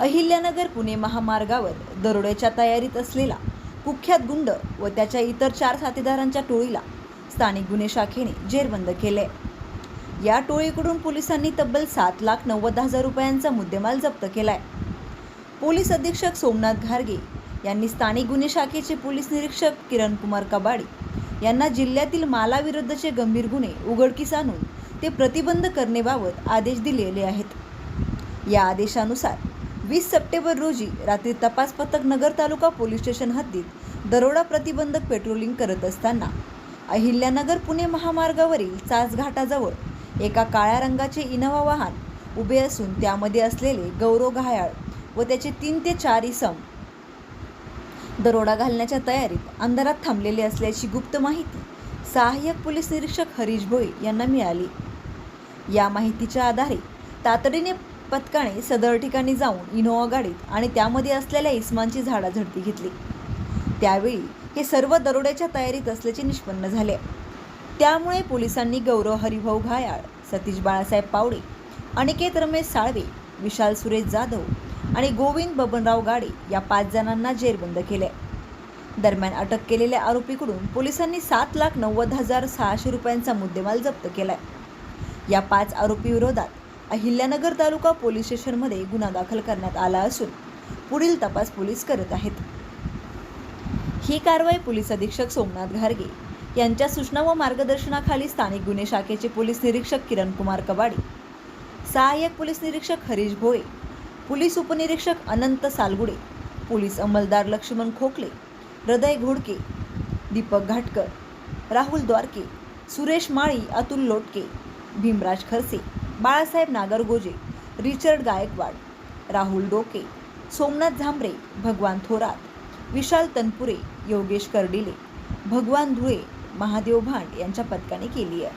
अहिल्यानगर पुणे महामार्गावर दरोड्याच्या तयारीत असलेला कुख्यात गुंड व त्याच्या इतर चार साथीदारांच्या टोळीला स्थानिक गुन्हे शाखेने जेरबंद केले. या टोळीकडून पोलिसांनी तब्बल सात लाख नव्वद हजार रुपयांचा मुद्देमाल जप्त केलाय. पोलीस अधीक्षक सोमनाथ घारगे यांनी स्थानिक गुन्हे शाखेचे पोलीस निरीक्षक किरण कुमार कबाडी यांना जिल्ह्यातील मालाविरुद्धचे गंभीर गुन्हे उघडकीस आणून ते प्रतिबंध करण्याबाबत आदेश दिलेले आहेत. या आदेशानुसार वीस सप्टेंबर रोजी रात्री तपास पथक नगर तालुका पोलीस स्टेशन हद्दीत दरोडा प्रतिबंधक पेट्रोलिंग करत असताना अहिल्यानगर पुणे महामार्गावरील चासघाटाजवळ एका काळ्या रंगाचे इनोवा वाहन उभे असून त्यामध्ये असलेले गौरव घायाळ व त्याचे तीन ते चार इसम दरोडा घालण्याच्या तयारीत अंधारात थांबलेले असल्याची गुप्त माहिती सहाय्यक पोलीस निरीक्षक हरीश भोई यांना मिळाली. या माहितीच्या आधारे तातडीने पथकाने सदर ठिकाणी जाऊन इनोवा गाडीत आणि त्यामध्ये असलेल्या इस्मांची झाडाझडती घेतली. त्यावेळी हे सर्व दरोड्याच्या तयारीत असल्याचे निष्पन्न झाले. त्यामुळे पोलिसांनी गौरव हरिभाऊ घायाळ सतीश बाळासाहेब पावडे अनिकेत रमेश साळवे विशाल सुरेश जाधव आणि गोविंद बबनराव गाडे या पाच जणांना जेरबंद केले. दरम्यान अटक केलेल्या आरोपीकडून पोलिसांनी सात लाख नव्वद हजार सहाशे रुपयांचा मुद्देमाल जप्त केलाय. या पाच आरोपी विरोधात अहिल्यानगर तालुका पोलीस स्टेशनमध्ये गुन्हा दाखल करण्यात आला असून पुढील तपास पोलीस करत आहेत. ही कारवाई पोलीस अधीक्षक सोमनाथ घारगे यांच्या सूचना व मार्गदर्शनाखाली स्थानिक गुन्हे शाखेचे पोलीस निरीक्षक किरण कुमार कबाडे सहाय्यक पोलीस निरीक्षक हरीश भोळे पोलीस उपनिरीक्षक अनंत सालगुडे पोलीस अंमलदार लक्ष्मण खोकले हृदय घोडके दीपक घाटकर राहुल द्वारके सुरेश माळी अतुल लोटके भीमराज खरसे बाळासाहेब नागरगोजे रिचर्ड गायकवाड राहुल डोके सोमनाथ झांबरे भगवान थोरात विशाल तनपुरे योगेश कर्डिले भगवान धुळे महादेव भांड यांच्या पथकाने केली आहे.